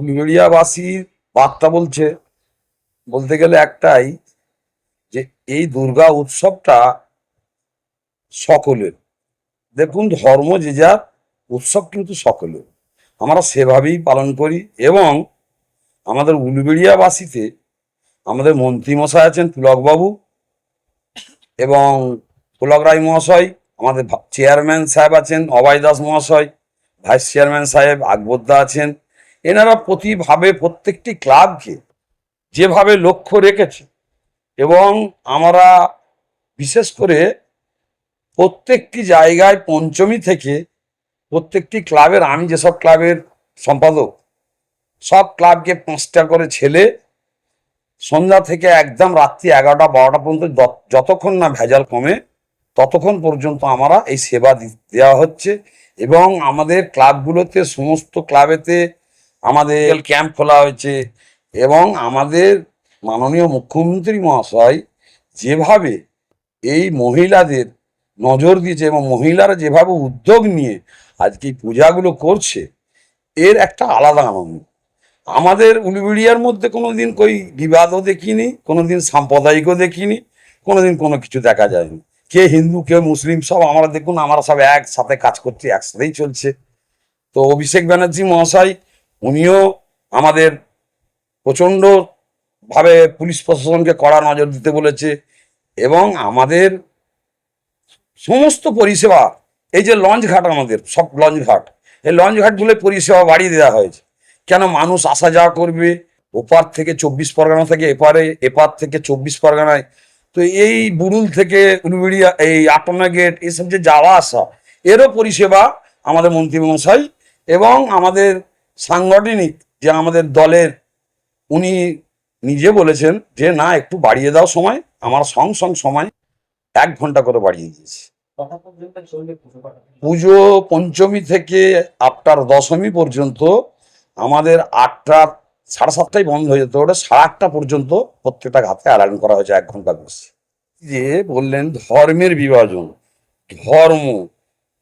উলবেড়িয়াবাসীর বার্তা বলছে, বলতে গেলে একটাই যে এই দুর্গা উৎসবটা সকলের। দেখুন, ধর্ম যে যার, উৎসব কিন্তু সকলের। আমরা সেভাবেই পালন করি এবং আমাদের উলবেড়িয়াবাসীতে আমাদের মন্ত্রীমশাই আছেন পুলকবাবু এবং পুলক রায় মহাশয়, আমাদের চেয়ারম্যান সাহেব আছেন অভয় দাস মহাশয়, ভাইস চেয়ারম্যান সাহেব আকবরদা আছেন এনারা প্রতিভাবে প্রত্যেকটি ক্লাবকে যেভাবে লক্ষ্য রেখেছে এবং আমরা বিশেষ করে প্রত্যেকটি জায়গায় পঞ্চমী থেকে প্রত্যেকটি ক্লাবের, আমি যেসব ক্লাবের সম্পাদক, সব ক্লাবকে পাঁচটা করে ছেলে সন্ধ্যা থেকে একদম রাত্রি এগারোটা, বারোটা পর্যন্ত যত- যতক্ষণ না ভেজাল কমে, ততক্ষণ পর্যন্ত আমরা এই সেবা দেওয়া হচ্ছে এবং আমাদের ক্লাবগুলোতে, সমস্ত ক্লাবেতে আমাদের ক্যাম্প খোলা হয়েছে। এবং আমাদের মাননীয় মুখ্যমন্ত্রী মহাশয় যেভাবে এই মহিলাদের নজর দিয়েছে এবং মহিলারা যেভাবে উদ্যোগ নিয়ে আজকে পূজাগুলো করছে, এর একটা আলাদা আনন্দ। আমাদের উলুবেড়িয়ার মধ্যে কোনো দিন কই বিবাদও দেখিনি কোনো দিন সাম্প্রদায়িকও দেখিনি, কোনোদিন কোনো কিছু দেখা যায়নি। কে হিন্দু, কে মুসলিম, সব আমরা দেখুন, আমরা সব একসাথে কাজ করছি, একসাথেই চলছে। তো অভিষেক ব্যানার্জি মহাশয় উনিও আমাদের প্রচণ্ড ভাবে পুলিশ প্রশাসনকে কড়া নজর দিতে বলেছে এবং আমাদের সমস্ত পরিষেবা, এই যে লঞ্চ ঘাট আমাদের, সব লঞ্চ ঘাট, এই লঞ্চ ঘাটগুলো পরিষেবা বাড়িয়ে দেওয়া হয়েছে। কেন মানুষ আসা যাওয়া করবে? ওপার থেকে চব্বিশ পরগনা থেকে এপারে, এপার থেকে চব্বিশ পরগনায়। তো এই বুড়ুল থেকে উলুবেড়িয়া, এই আটনা গেট, এসব যে যাওয়া আসা, এরও পরিষেবা আমাদের মন্ত্রী মশাই এবং আমাদের সাংগঠনিক যে আমাদের দলের, উনি নিজে বলেছেন যে, না, একটু বাড়িয়ে দাও সময়, আমার সং সং সময় এক ঘণ্টা করে বাড়িয়ে দিয়েছে। পুজো পঞ্চমী থেকে আটটার দশমী পর্যন্ত আমাদের আটটা, সাড়ে সাতটায় বন্ধ হয়ে যেত, ওটা সাড়ে আটটা পর্যন্ত প্রত্যেকটা ঘাতে অ্যালার্ম করা হয়েছে এক ঘণ্টা বেশি যে বললেন ধর্মের বিভাজন, ধর্ম,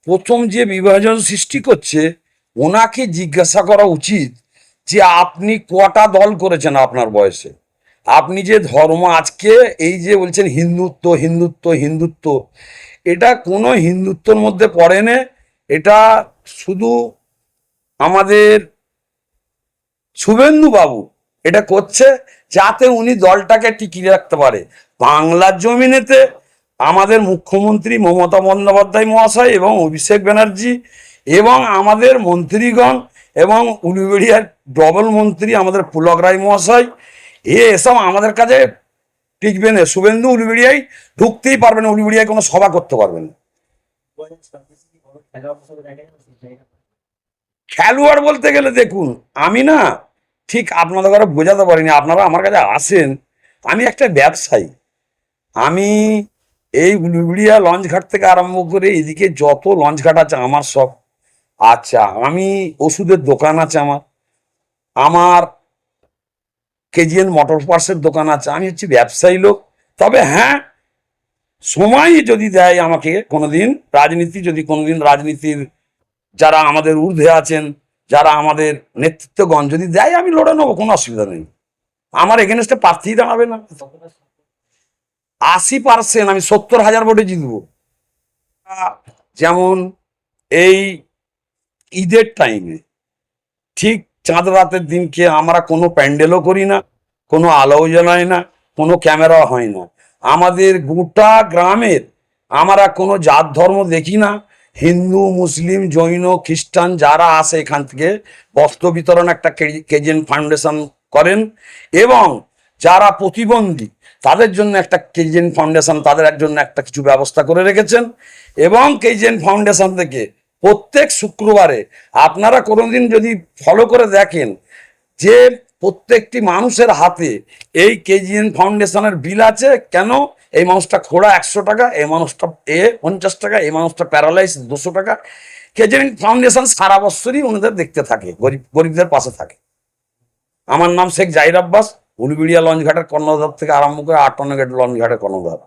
প্রথম যে বিভাজন সৃষ্টি করছে ওনাকে জিজ্ঞাসা করা উচিত যে আপনি কটা দল করেছেন আপনার বয়সে? আপনি যে ধর্ম আজকে এই যে বলছেন হিন্দুত্ব হিন্দুত্ব হিন্দুত্ব, এটা কোনো হিন্দুত্বর মধ্যে পড়ে না এটা শুধু আমাদের শুভেন্দু বাবু এটা করছে যাতে উনি দলটাকে টিকিয়ে রাখতে পারে। বাংলার জমিনেতে আমাদের মুখ্যমন্ত্রী মমতা বন্দ্যোপাধ্যায় মহাশয় এবং অভিষেক ব্যানার্জি এবং আমাদের মন্ত্রীগণ এবং উলুবেড়িয়ার ডবল মন্ত্রী আমাদের পুলক রায় মহাশয়, এ এসব আমাদের কাছে টিকবে না। শুভেন্দু উলুবেড়িয়ায় ঢুকতেই পারবে না, উলুবেড়িয়ায় কোনো সভা করতে পারবে না। দু হাজার ছাব্বিশে কি বড় খেলোয়াড় হিসেবে দেখা যাচ্ছে জায়গা খেলোয়াড় বলতে গেলে দেখুন, আমি না ঠিক আপনাদের কাছে বোঝাতে পারিনি, আপনারা আমার কাছে আসেন। আমি একটা ব্যবসায়ী। আমি এই উলুবিড়িয়া লঞ্চ ঘাট থেকে আরম্ভ করে এদিকে যত লঞ্চ ঘাট আছে, আমার সব আচ্ছা আমি ওষুধের দোকান আছে আমার। আমার কেজিএন মোটর পার্সের দোকান আছে। আমি হচ্ছে ব্যবসায়ী লোক। তবে হ্যাঁ সময় যদি দেয় আমাকে কোনোদিন, রাজনীতি যদি কোনোদিন রাজনীতির যারা আমাদের ঊর্ধ্বে আছেন, যারা আমাদের নেতৃত্বগণ যদি দেয়, আমি লড়ে নেব, কোনো অসুবিধা নেই। আমার এগেনস্টে প্রার্থী দাঁড়াবে না। আশি পার্সেন্ট, আমি সত্তর হাজার ভোটে জিতবো। যেমন এই ঈদের টাইমে ঠিক চাঁদ রাতের দিনকে আমরা কোনো প্যান্ডেলও করি না, কোনো আলোও জ্বালাই না, কোনো ক্যামেরা হয় না। আমাদের গোটা গ্রামের আমরা কোনো জাত ধর্ম দেখি না। হিন্দু, মুসলিম, জৈন, খ্রিস্টান যারা আসে এখান থেকে বস্ত্র বিতরণ একটা কেজেন ফাউন্ডেশন করেন এবং যারা প্রতিবন্ধী, তাদের জন্য একটা কেজেন ফাউন্ডেশন, তাদের জন্য একটা কিছু ব্যবস্থা করে রেখেছেন এবং কেজেন ফাউন্ডেশন থেকে প্রত্যেক শুক্রবারে আপনারা কোনোদিন যদি ফলো করে দেখেন যে প্রত্যেকটি মানুষের হাতে এই কেজিএন ফাউন্ডেশনের বিল আছে, কেন এই মানুষটা খোড়া একশো টাকা, এই মানুষটা এ পঞ্চাশ টাকা, এই মানুষটা প্যারালাইজ দুশো টাকা। কেজিএন ফাউন্ডেশন সারা বছরই ওনাদের দেখতে থাকে, গরিব, গরিবদের পাশে থাকে। আমার নাম শেখ জাহির আব্বাস, উলুবিড়িয়া লঞ্চ ঘাটের কর্ণধার থেকে আরম্ভ করে আটান্ন গেট লঞ্চ ঘাটের কর্ণধার।